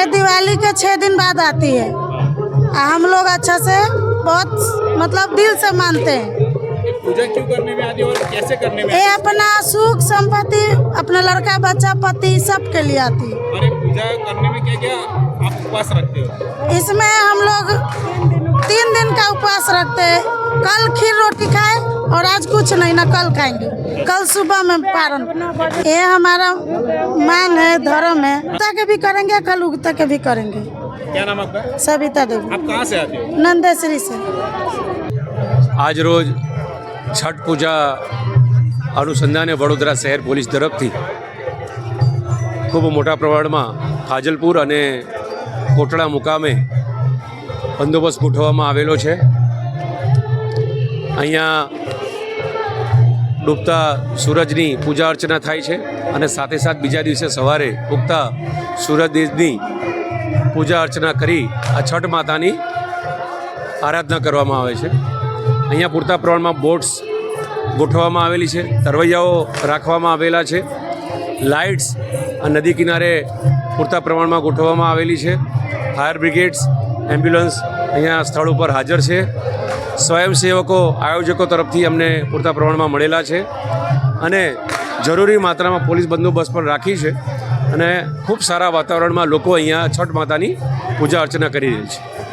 ये दिवाली के छः दिन बाद आती है। आ, हम लोग अच्छा से बहुत मतलब दिल से मानते हैं। ये पूजा क्यों करने में आती है और कैसे करने में ये अपना सुख संपत्ति अपना लड़का बच्चा पति सब के लिए आती है। पूजा करने में क्या क्या आप उपवास रखते हो? इसमें हम लोग तीन दिन का उपवास रखते हैं। कल खीर रोटी खाए और आज कुछ नहीं ना कल खाएंगे कल सुबह में पारण ये हमारा मान है धर्म है उगता के भी करेंगे कल उगता के भी करेंगे क्या नाम आपका सविता देवी आप कहाँ से आते हो नंदेश्वरी से આજ રોજ છઠ પૂજા અનુસંધાને વડોદરા શહેર પોલીસ તરફથી ખૂબ મોટા પ્રમાણમાં ફાજલપુર અને કોટડા મુકામે બંદોબસ્ત ગોઠવવામાં આવેલો છે અહીંયા ડૂબતા સૂરજની પૂજા અર્ચના થાય છે અને સાથે સાથ બીજા દિવસે સવારે ઉગતા સૂરજની પૂજા અર્ચના કરી આ છઠ માતાની આરાધના કરવામાં આવે છે. અહીંયા પૂરતા પ્રમાણમાં બોટ્સ ગોઠવવામાં આવેલી છે, તરવૈયાઓ રાખવામાં આવેલા છે, લાઇટ્સ આ નદી કિનારે પૂરતા પ્રમાણમાં ગોઠવવામાં આવેલી છે. ફાયર બ્રિગેડ્સ, એમ્બ્યુલન્સ અહીંયા સ્થળ ઉપર હાજર છે. સ્વયંસેવકો, આયોજકો તરફથી અમને પૂરતા પ્રમાણમાં મળેલા છે. અને જરૂરી માત્રામાં પોલીસ બંદોબસ્ત પણ રાખી છે. અને ખૂબ સારા વાતાવરણમાં લોકો અહીંયા છઠ માતાની પૂજા અર્ચના કરી રહી છે.